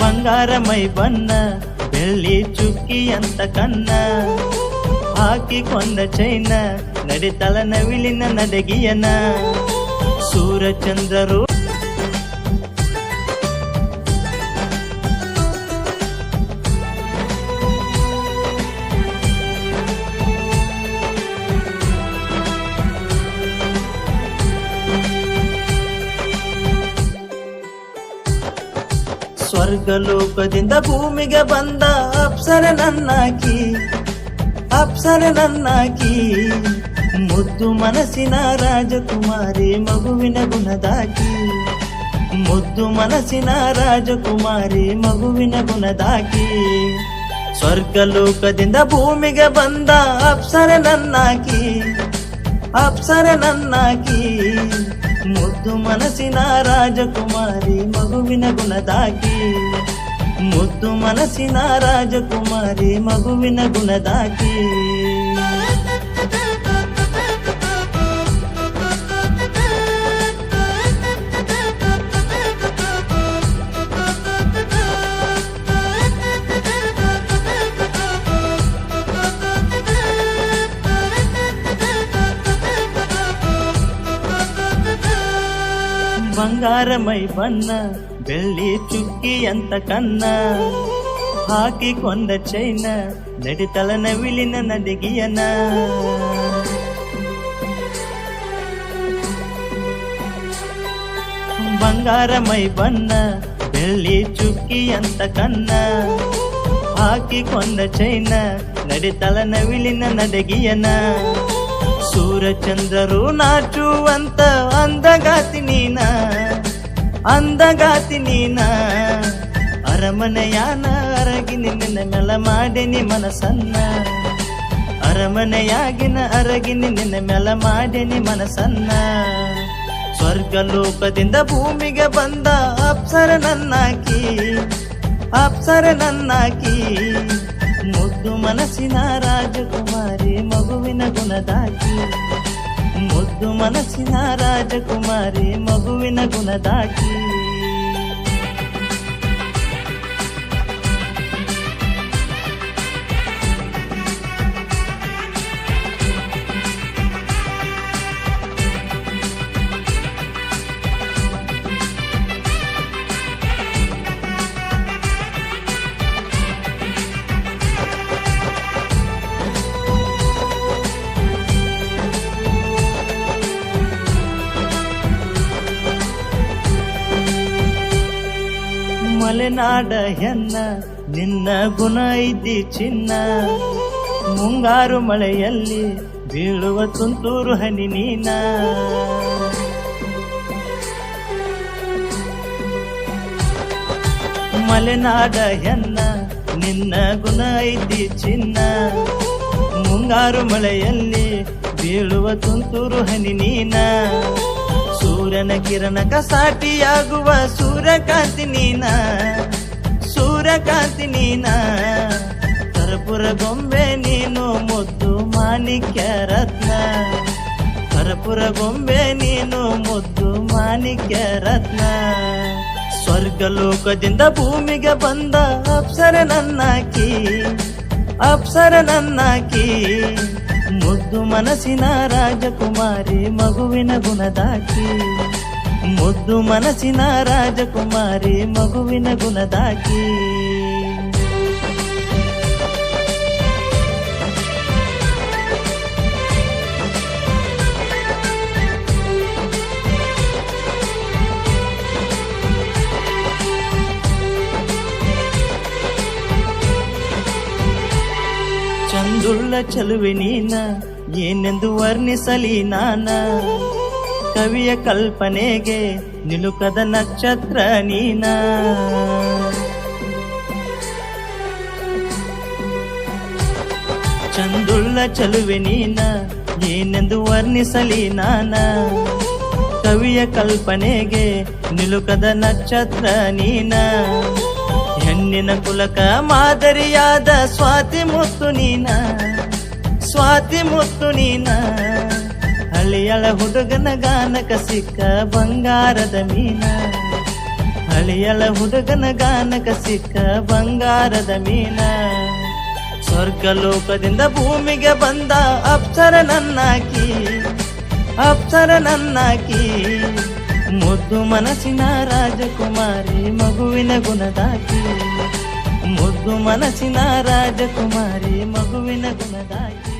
ಬಂಗಾರ ಮೈ ಬಣ್ಣ ಬೆಳ್ಳಿ ಚುಕ್ಕಿ ಅಂತ ಕನ್ನ ಹಾಕಿಕೊಂಡ ಚೈನ ನಡಿತಳ ನವಿಲಿನ ನಡಗಿಯನ ಸೂರಚಂದ್ರರು ಸ್ವರ್ಗಲೋಕದಿಂದ ಭೂಮಿಗೆ ಬಂದ ಅಪ್ಸರೆ ನನ್ನಾಕಿ ಅಪ್ಸರೆ ನನ್ನಾಕಿ. ಮುದ್ದು ಮನಸ್ಸಿನ ರಾಜಕುಮಾರಿ ಮಗುವಿನ ಗುಣದಾಕಿ. ಮುದ್ದು ಮನಸ್ಸಿನ ರಾಜಕುಮಾರಿ ಮಗುವಿನ ಗುಣದಾಕಿ. ಸ್ವರ್ಗಲೋಕದಿಂದ ಭೂಮಿಗೆ ಬಂದ ಅಪ್ಸರೆ ನನ್ನಾಕಿ ಅಪ್ಸರೆ ನನ್ನಾಕಿ. ಮುದ್ದು ಮನಸ್ಸಿನ ರಾಜಕುಮಾರಿ ಮಗುವಿನ ಗುಣದಾಗಿ ಮುದ್ದು ಮನಸ್ಸಿನ ರಾಜಕುಮಾರಿ ಮಗುವಿನ ಗುಣದಾಗಿ ಬಂಗಾರ ಮೈ ಬಣ್ಣ ಬೆಳ್ಳಿ ಚುಕ್ಕಿ ಅಂತ ಕನ್ನ ಹಾಕಿಕೊಂಡ ಚೈನ ನಡಿತಳ ನವಿಲಿನ ನಡಿಗೆಯನ ಬಂಗಾರ ಮೈ ಬಣ್ಣ ಬೆಳ್ಳಿ ಚುಕ್ಕಿ ಅಂತ ಕನ್ನ ಹಾಕಿಕೊಂಡ ಚೈನ ನಡಿತಳ ನವಿಲಿನ ನಡಗಿಯನ ಸೂರಚಂದ್ರರು ನಾಚುವಂತ ಅಂದಗಾತಿ ನೀನ ಅಂದಗಾತಿ ನೀನ. ಅರಮನೆಯಾನ ಅರಗಿ ನಿನ್ನ ಮೆಲ ಮಾಡೆನಿ ಮನಸನ್ನ ಅರಮನೆಯಾಗಿನ ಅರಗಿ ನಿನ್ನ ಮೆಲ ಮಾಡೆನಿ ಮನಸನ್ನ ಸ್ವರ್ಗಲೋಕದಿಂದ ಭೂಮಿಗೆ ಬಂದ ಅಪ್ಸರ ನನ್ನಾಕಿ ಅಪ್ಸರ ನನ್ನಾಕಿ. ಮುದ್ದು ಮನಸ್ಸಿನ ರಾಜಕುಮಾರಿ ಮಗುವಿನ ಗುಣದಾಗಿ ಮುದ್ದು ಮನಸ್ಸಿನ ರಾಜಕುಮಾರಿ ಮಗುವಿನ ಗುಣದಾಗಿ ಮಲೆನಾಡ ಹೆನ್ನ, ನಿನ್ನ ಗುಣ ಇದ್ದಿ ಚಿನ್ನ. ಮುಂಗಾರು ಮಳೆಯಲ್ಲಿ ಬೀಳುವ ತುಂತೂರು ಹನಿ ನೀನ. ಮಲೆನಾಡ ಹೆನ್ನ, ನಿನ್ನ ಗುಣ ಇದ್ದಿ ಚಿನ್ನ. ಮುಂಗಾರು ಮಳೆಯಲ್ಲಿ ಬೀಳುವ ತುಂತೂರು ಹನಿ ನೀನ. ಸೂರ್ಯನ ಕಿರಣಕ ಸಾಟಿಯಾಗುವ ಸೂರ್ಯಕಾಂತಿ ನೀನ. ಸೂರ್ಯಕಾಂತಿ ನೀನ. ಕರ್ಪುರ ಗೊಂಬೆ ನೀನು ಮುದ್ದು ಮಾಣಿಕ್ಯ ರತ್ನ. ಕರ್ಪುರ ಗೊಂಬೆ ನೀನು ಮುದ್ದು ಮಾಣಿಕ್ಯ ರತ್ನ. ಸ್ವರ್ಗ ಲೋಕದಿಂದ ಭೂಮಿಗೆ ಬಂದ ಅಪ್ಸರ ನನ್ನಾಕಿ ಅಪ್ಸರ ನನ್ನಾಕಿ ಮುದ್ದು ಮನಸ್ಸಿನ ರಾಜಕುಮಾರಿ ಮಗುವಿನ ಗುಣದಾಕಿ. ಮುದ್ದು ಮನಸ್ಸಿನ ರಾಜಕುಮಾರಿ ಮಗುವಿನ ಗುಣದಾಕಿ. ಚಂದುಳ್ಳ ಚಲುವೆ ನೀನ, ಏನೆಂದು ವರ್ಣಿಸಲಿ ನಾನ? ಕವಿಯ ಕಲ್ಪನೆಗೆ ನಿಲುಕದ ನಕ್ಷತ್ರ ನೀನ. ಚಂದುಳ್ಳ ಚಲುವೆ ನೀನ, ಏನೆಂದು ವರ್ಣಿಸಲಿ ನಾನ? ಕವಿಯ ಕಲ್ಪನೆಗೆ ನಿಲುಕದ ನಕ್ಷತ್ರ ನೀನ. ಹೆಣ್ಣಿನ ಕುಲಕ ಮಾದರಿಯಾದ ಸ್ವಾತಿ ಮುತ್ತು ನೀನ, ಸ್ವಾತಿ ಮುತ್ತು ನೀನ. ಹಳಿಯಳ ಹುಡುಗನ ಗಾನಕ ಸಿಕ್ಕ ಬಂಗಾರದ ಮೀನ, ಹಳಿಯಳ ಹುಡುಗನ ಗಾನಕ ಸಿಕ್ಕ ಬಂಗಾರದ ಮೀನ. ಸ್ವರ್ಗ ಲೋಕದಿಂದ ಭೂಮಿಗೆ ಬಂದ ಅಪ್ಸರ ನನ್ನಾಕಿ ಅಪ್ಸರ ನನ್ನಾಕಿ ಮುದ್ದು ಮನಸ್ಸಿನ ರಾಜಕುಮಾರಿ ಮಗುವಿನ ಗುಣದಾಕಿ ಮುದ್ದು ಮನಸ್ಸಿನ ರಾಜಕುಮಾರಿ ಮಗುವಿನ ಗುಣದಾಕಿ